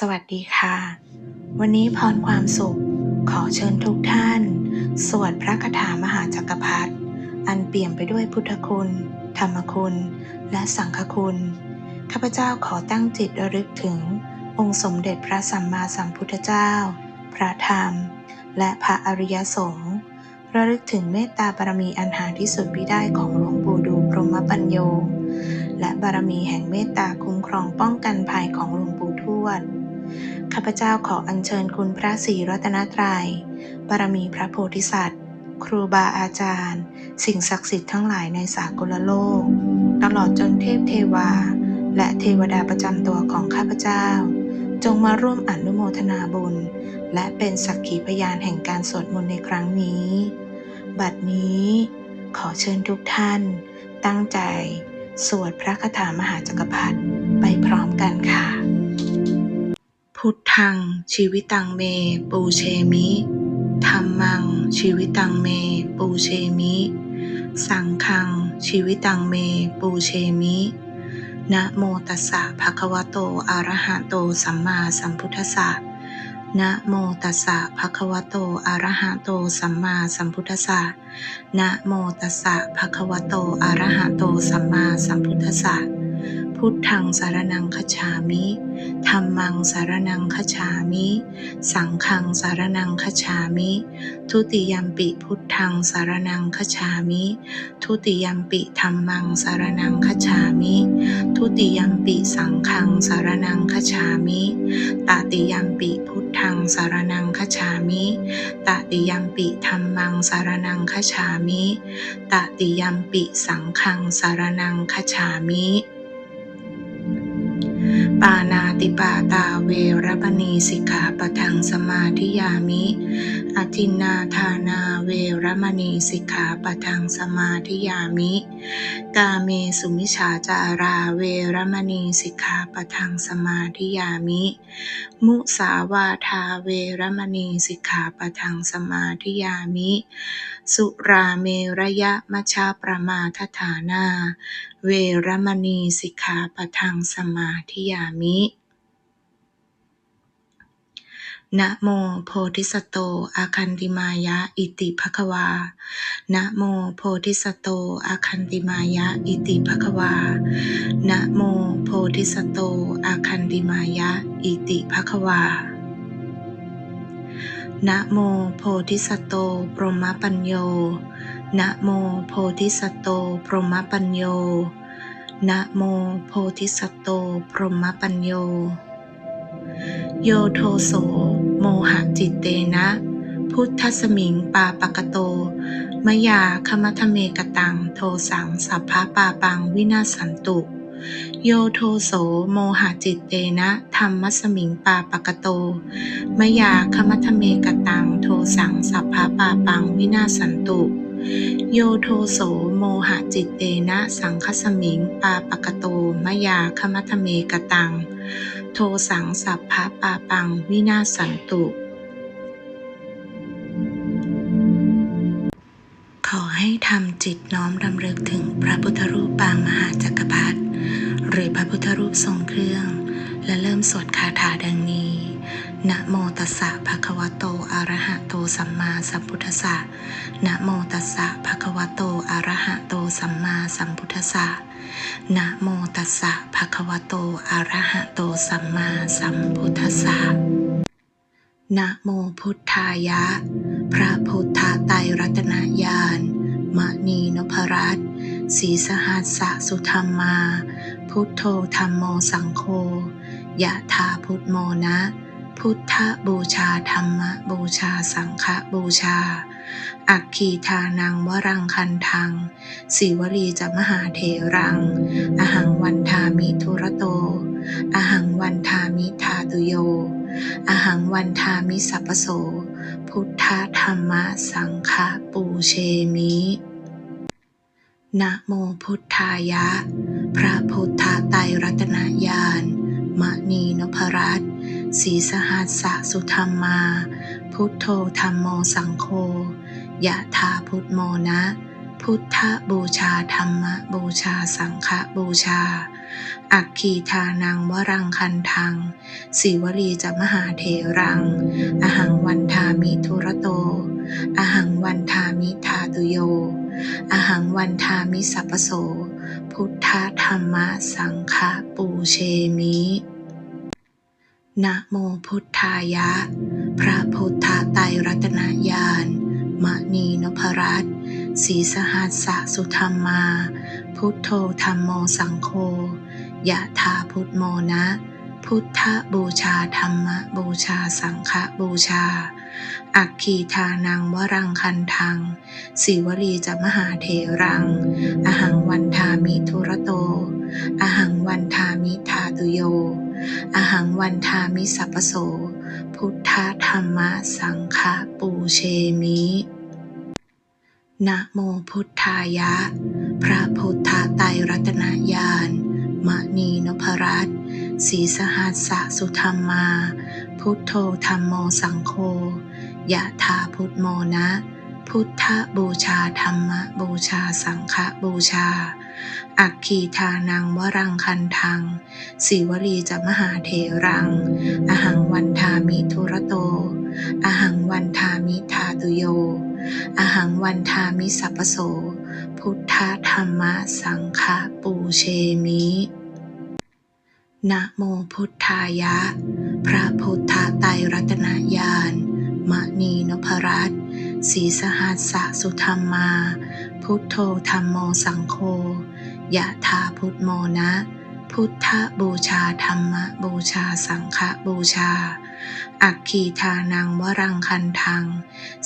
สวัสดีค่ะ วันนี้พรความสุข ขอเชิญทุกท่าน สวดพระคาถามหาจักรพรรดิอันเปี่ยมไปด้วยพุทธคุณ ธรรมคุณ และสังฆคุณ ข้าพเจ้าขอตั้งจิตระลึกถึง องค์สมเด็จพระสัมมาสัมพุทธเจ้า พระธรรม และพระอริยสงฆ์ระลึกถึงเมตตาบารมีอันหาที่สุดมิได้ของหลวงปู่ดูพรหมปัญโย และบารมีแห่งเมตตาคุ้มครองป้องกันภัยของหลวงปู่ทวด ข้าพเจ้าขออัญเชิญคุณพระศรีรัตนตรัย บารมีพระโพธิสัตว์ ครูบาอาจารย์ สิ่งศักดิ์สิทธิ์ทั้งหลายในสากลโลก ตลอดจนเทพเทวา และเทวดาประจำตัวของข้าพเจ้า จงมาร่วมอนุโมทนาบุญ และเป็นสักขีพยานแห่งการสวดมนต์ในครั้งนี้ บัดนี้ ขอเชิญทุกท่าน ตั้งใจ สวดพระคาถามหาจักรพรรดิไปพร้อมกันค่ะ พุทธัง ชีวิตังเม ปูเชมิธรรมัง ชีวิตังเม ปูเชมิ สังฆัง ชีวิตังเม ปูเชมินะโมตัสสะภะคะวะโตอะระหะโตสัมมาสัมพุทธัสสะนะโมตัสสะภะคะวะโตอะระหะโตสัมมาสัมพุทธัสสะนะโมตัสสะภะคะวะโตอะระหะโตสัมมาสัมพุทธัสสะ พุทธังสารนังคจฉามิธัมมังสารนังคจฉามิ สังฆังสารนังคจฉามิ ทุติยัมปิพุทธังสารนังคจฉามิ ทุติยัมปิธัมมังสารนังคจฉามิ ทุติยัมปิสังฆังสารนังคจฉามิตติยัมปิพุทธังสารนังคจฉามิตติยัมปิธัมมังสารนังคจฉามิตติยัมปิสังฆังสารนังคจฉามิ ปานาติปาตาเวรมณีสิกขาปะทังสมาธิยามิอทินนาทานาเวรมณีสิกขาปะทังสมาธิยามิ กาเมสุมิชาจาราเวรมณีสิกขาปะทังสมาธิยามิ มุสาวาทาเวรมณีสิกขาปะทังสมาธิยามิ สุราเมระยะมชาประมาทฐานา เวรมณีสิกขาปทังสมาธิยามินะโมโพธิสัตโตอาคันติมายะอิติภควานะโมโพธิสัตโตอาคันติมายะอิติภควานะโมโพธิสัตโตอาคันติมายะอิติภควานะโมโพธิสัตโตปรมปัญโย นะโมโพธิสัตโตพรหมปัญโย นะโมโพธิสัตโตพรหมปัญโย โยโทโสโมหะจิตเตนะ พุทธสมิงปาปกโต มยาคมัทเมกตังโทสังสัพพะปาปังวินาศสันตุ โยโทโสโมหะจิตเตนะธรรมสมิงปาปกโต มยาคมัทเมกตังโทสังสัพพะปาปังวินาศสันตุ โยโทโสโมหะจิตเตนะสังคสมิง ปาปกโตมยาคมัทเมกตัง โทสังสัพพะปาปังวินาสันตุ ขอให้ทำจิตน้อมรำลึกถึงพระพุทธรูปปางมหาจักรพรรดิหรือพระพุทธรูปทรงเครื่อง และเริ่มสวดคาถาดังนี้ นะโมตัสสะภะคะวะโต อะระหะโต สัมมาสัมพุทธัสสะนะโมตัสสะภะคะวะโต อะระหะโต สัมมาสัมพุทธัสสะนะโมตัสสะภะคะวะโต อะระหะโต สัมมาสัมพุทธัสสะนะโมพุทธายะ พระพุทธไตรรัตนญาณมณีนพรัตน์ศีสหัสสะสุธรรมมาพุทโธธรรมโมสังโฆยะธาพุทโมนะ พุทธบูชาธรรมบูชาสังฆบูชา อักขีทานังวรังคันทังสีวลีจะมหาเถรัง อหังวันทามิทุระโต อหังวันทามิทาตุโย อหังวันทามิสัพพโส พุทธธรรมสังฆปูเชมินะโมพุทธายะ พระพุทธไตรรัตนญาณมณีนพรัตน์ ศรีสหัสสะสุธรรมมา พุทโธธรรมโมสังโฆยะธาพุทโมนะ พุทธบูชาธรรมบูชาสังฆบูชา อักขีทานังวรังคันทังสีวลีจะมหาเทรัง อหังวันทามิทุระโต อหังวันทามิทาตุโย อหังวันทามิสัพพโส พุทธธรรมสังฆปูเชมิ นะโมพุทธายะ พระพุทธไตรรัตนญาณมณีนพรัตน์ศรีสหัสสะสุธรรมา พุทโธธรรมโมสังโฆยะธาพุทโมนะ พุทธบูชาธรรมบูชาสังฆบูชา อักขีทานังวรังคันทังสีวลีจะมหาเทรัง อหังวันทามิทุระโต อหังวันทามิทาตุโย อหังวันทามิสัพโส พุทธธรรมสังฆปูเชมินะโมพุทธายะ พระพุทธไตรรัตนญาณมณีนพรัตน์ศีสหัสสะสุธรรมา พุทโธธรรมโมสังโฆยะธาพุทโมนะ พุทธบูชาธรรมบูชาสังฆบูชา อักขีทานังวรังคันทังสีวลีจะมหาเทรัง อหังวันทามิทุระโต อหังวันทามิทาตุโย อหังวันทามิสัพโส พุทธธรรมสังฆปูเชมินะโมพุทธายะ พระพุทธไตรรัตนญาณมณีนพรัตน์ศรีสหัสสะสุธรรมา พุทโธธรรมโมสังโฆยะธาพุทโมนะ พุทธบูชาธรรมบูชาสังฆบูชา อักขีทานังวรังคันทัง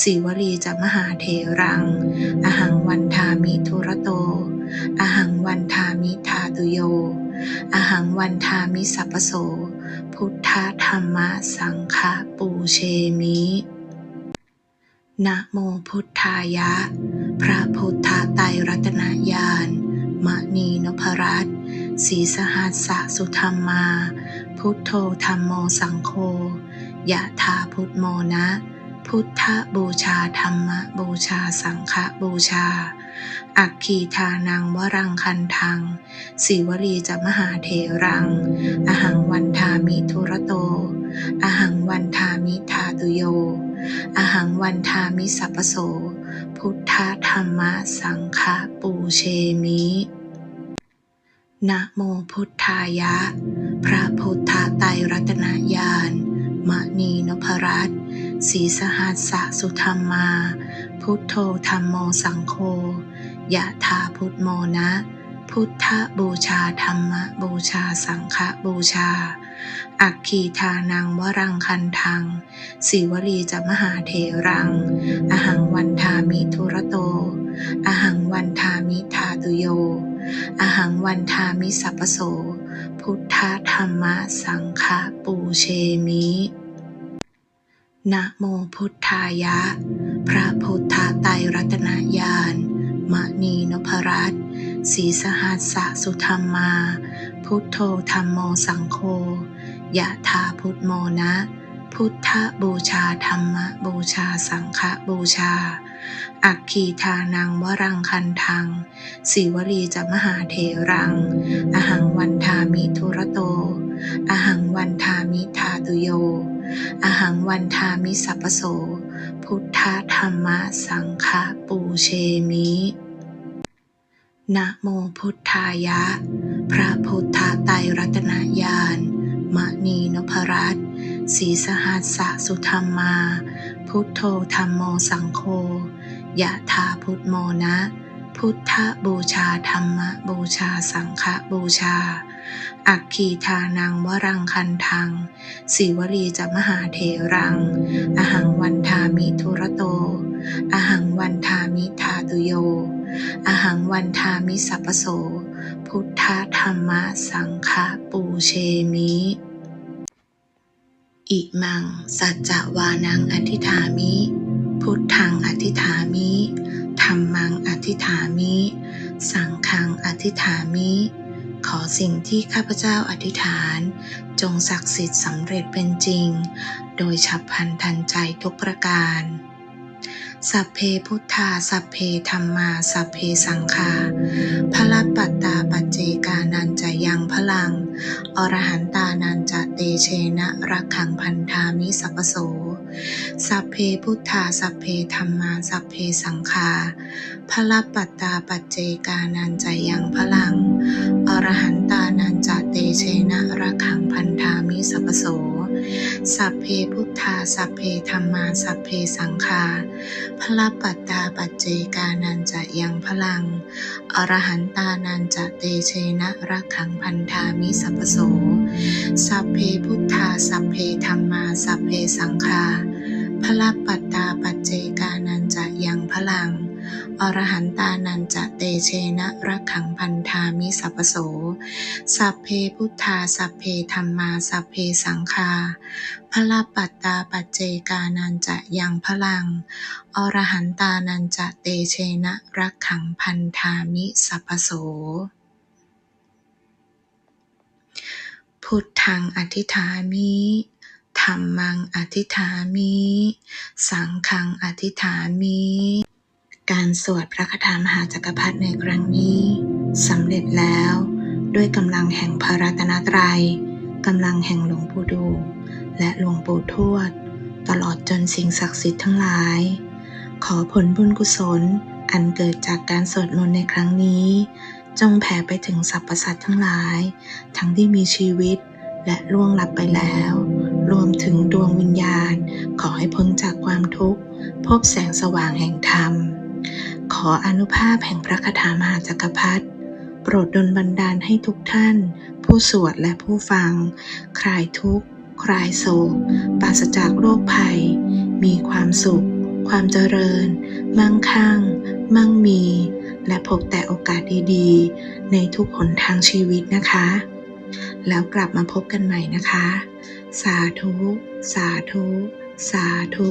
สีวลีจะมหาเทรัง อหังวันทามิทุระโต อหังวันทามิทาตุโย อหังวันทามิสัพพโส พุทธธรรมสังฆปูเชมิ นะโมพุทธายะ พระพุทธไตรรัตนญาณมณีนพรัตน์ศรีสหัสสะสุธรรมา พุทโธธรรมโมสังโฆยะธาพุทโมนะ พุทธบูชาธรรมบูชาสังฆบูชา อักขีทานังวรังคันทังสีวลีจะมหาเทรัง อหังวันทามิทุระโต อหังวันทามิทาตุโย อหังวันทามิสัพโส พุทธธรรมสังฆปูเชมินะโมพุทธายะ พระพุทธไตรรัตนญาณมณีนพรัตน์ศีสหัสสะสุธรรมา พุทโธธรรมโมสังโฆยะธาพุทโมนะ พุทธบูชาธรรมบูชาสังฆบูชา อักขีทานังวรังคันทังสีวลีจะมหาเทรัง อหังวันทามิทุระโต อหังวันทามิทาตุโย อหังวันทามิสัพพโส พุทธธรรมสังฆปูเชมินะโมพุทธายะ พระพุทธไตรรัตนญาณมณีนพรัตน์ศรีสหัสสะสุธรรมา พุทโธธรรมโมสังโฆยะธาพุทโมนะ พุทธบูชาธรรมบูชาสังฆบูชา อักขีทานังวรังคันทังสีวลีจะมหาเทรัง อหังวันทามิทุระโต อหังวันทามิทาตุโย อหังวันทามิสัพพโส พุทธธรรมสังฆปูเชมิ นะโมพุทธายะ พระพุทธไตรรัตนญาณมณีนพรัตน์ศรีสหัสสะสุธรรมา พุทโธธรรมโมสังโฆยะธาพุทโมนะ พุทธบูชาธรรมบูชาสังฆบูชา อักขีทานังวรังคันทังสีวลีจะมหาเทรัง อหังวันทามิทุระโต อหังวันทามิทาตุโย อหังวันทามิสัพโส พุทธธรรมสังฆปูเชมิอิมัง สัจจวานังอธิฐามิ พุทธังอธิฐามิธรรมังอธิฐามิ สังฆังอธิฐามิ ขอสิ่งที่ข้าพเจ้าอธิษฐาน จงศักดิ์สิทธิ์สำเร็จเป็นจริง โดยฉับพลันทันใจทุกประการ สัพเพพุทธาสัพเพธรรมา สัพเพสังฆาพระปัตตาปัจเจกานันจะยังพลัง อรหันตานันจะเตเชนะรักขังพันธามิสัพโส สัพเพพุทธาสัพเพธรรมาสัพเพสังฆาพระปัตตาปัจเจกานันจะยังพลัง อรหันตานันจะเตเชนะรักขังพันธามิสัพพโส สัพเพพุทธาสัพเพธรรมาสัพเพสังฆาพระปัตตาปัจเจกานันจะยังพลัง อรหันตานันจะเตเชนะรักขังพันธามิสัพโส สัพเพพุทธาสัพเพธรรมาสัพเพสังฆาพระปัตตาปัจเจกานันจะยังพลัง อรหันตานันจะเตเชนะรักขังพันธามิสัพโส สัพเพพุทธาสัพเพธรรมาสัพเพสังฆาพระปัตตาปัจเจกานันจะยังพลัง อรหันตานันจะเตเชนะรักขังพันธามิสัพพโสพุทธังอธิษฐามิธรรมังอธิษฐามิ สังฆังอธิษฐามิ การสวดพระคาถามหาจักรพรรดิในครั้งนี้สำเร็จแล้ว ด้วยกำลังแห่งพระรัตนตรัยกำลังแห่งหลวงปู่ดู และหลวงปู่ทวด ตลอดจนสิ่งศักดิ์สิทธิ์ทั้งหลาย ขอผลบุญกุศลอันเกิดจากการสวดมนต์ในครั้งนี้ จงแผ่ไปถึงสรรพสัตว์ทั้งหลาย ทั้งที่มีชีวิตและล่วงลับไปแล้ว รวมถึงดวงวิญญาณ ขอให้พ้นจากความทุกข์ พบแสงสว่างแห่งธรรม ขออนุภาพแห่งพระคาถามหาจักรพรรดิโปรดดลบันดาลให้ทุกท่าน ผู้สวดและผู้ฟัง คลายทุกข์ คลายโศกปราศจากโรคภัย มีความสุข ความเจริญ มั่งคั่ง มั่งมี และพบแต่โอกาสดีๆ ในทุกหนทางชีวิตนะคะ แล้วกลับมาพบกันใหม่นะคะ สาธุ สาธุ สาธุ